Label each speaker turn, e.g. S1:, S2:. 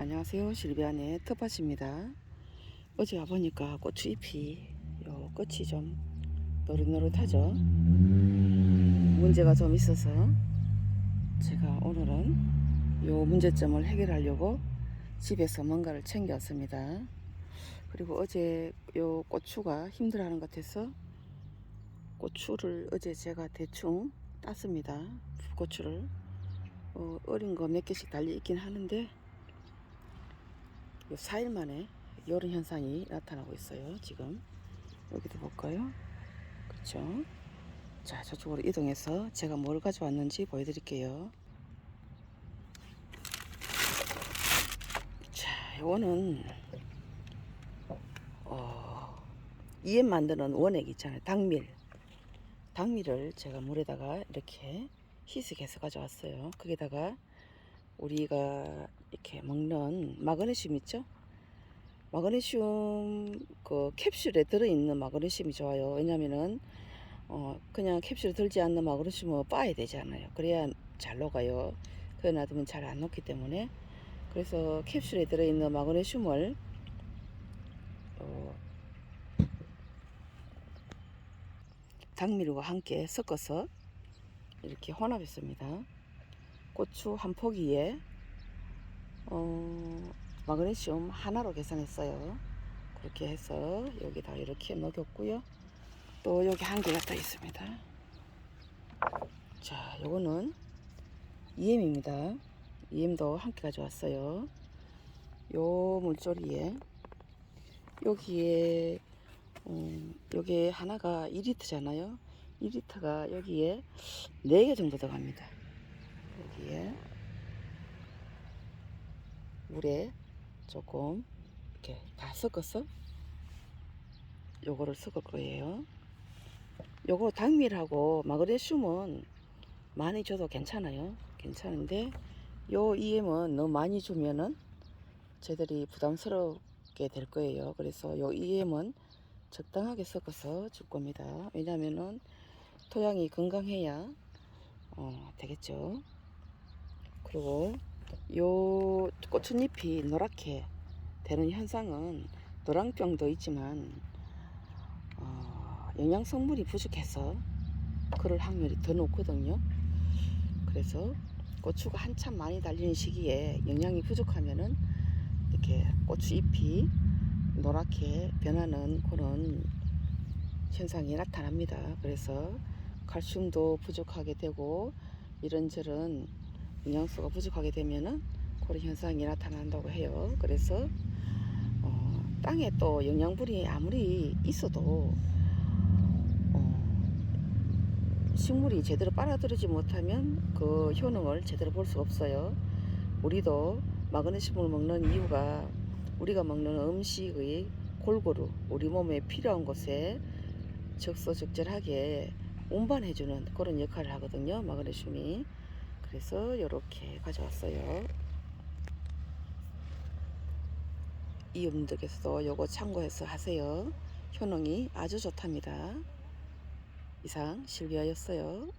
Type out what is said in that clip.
S1: 안녕하세요. 실비안의 텃밭입니다. 어제 와보니까 고추 잎이 요 끝이 좀 노릇노릇하죠? 문제가 좀 있어서 제가 오늘은 요 문제점을 해결하려고 집에서 뭔가를 챙겨왔습니다. 그리고 어제 요 고추가 힘들어하는 것 같아서 고추를 어제 제가 대충 땄습니다. 고추를. 어, 어린 거 몇 개씩 달려 있긴 하는데 요 4일 만에 이런 현상이 나타나고 있어요. 지금 여기도 볼까요? 그렇죠? 자 저쪽으로 이동해서 제가 뭘 가져왔는지 보여드릴게요. 자 요거는 어, 이엠 만드는 원액 있잖아요. 당밀 당밀을 제가 물에다가 이렇게 희석해서 가져왔어요. 거기다가 우리가 이렇게 먹는 마그네슘 있죠? 마그네슘 그 캡슐에 들어있는 마그네슘이 좋아요. 왜냐면은 어 그냥 캡슐에 들지 않는 마그네슘은 빠야 되잖아요. 그래야 잘 녹아요. 그래 놔두면 잘 안 녹기 때문에 그래서 캡슐에 들어있는 마그네슘을 어 당밀과 함께 섞어서 이렇게 혼합했습니다. 고추 한 포기에 어, 마그네슘 하나로 계산했어요. 그렇게 해서 여기다 이렇게 녹였고요. 또 여기 한 개가 더 있습니다. 자, 요거는 EM입니다. EM도 함께 가져왔어요. 요 물조리에 여기에 음, 여기 하나가 2리터잖아요. 2리터가 여기에 4개 정도 들어갑니다. 여기에 물에 조금 이렇게 다 섞어서 요거를 섞을 거예요. 요거 당밀하고 마그네슘은 많이 줘도 괜찮아요. 괜찮은데 요 EM은 너무 많이 주면은 쟤들이 부담스럽게 될 거예요. 그래서 요 EM은 적당하게 섞어서 줄 겁니다. 왜냐면은 토양이 건강해야 어, 되겠죠. 그리고 요 고추잎이 노랗게 되는 현상은 노랑병도 있지만 어, 영양 성분이 부족해서 그럴 확률이 더 높거든요. 그래서 고추가 한참 많이 달리는 시기에 영양이 부족하면은 이렇게 고추잎이 노랗게 변하는 그런 현상이 나타납니다. 그래서 칼슘도 부족하게 되고 이런저런 영양소가 부족하게 되면은 그런 현상이 나타난다고 해요. 그래서 어, 땅에 또 영양분이 아무리 있어도 어, 식물이 제대로 빨아들이지 못하면 그 효능을 제대로 볼 수 없어요. 우리도 마그네슘을 먹는 이유가 우리가 먹는 음식의 골고루 우리 몸에 필요한 곳에 적서적절하게 운반해주는 그런 역할을 하거든요. 마그네슘이. 그래서 이렇게 가져왔어요. 이분들께서도 요거 참고해서 하세요. 효능이 아주 좋답니다. 이상 실비아였어요.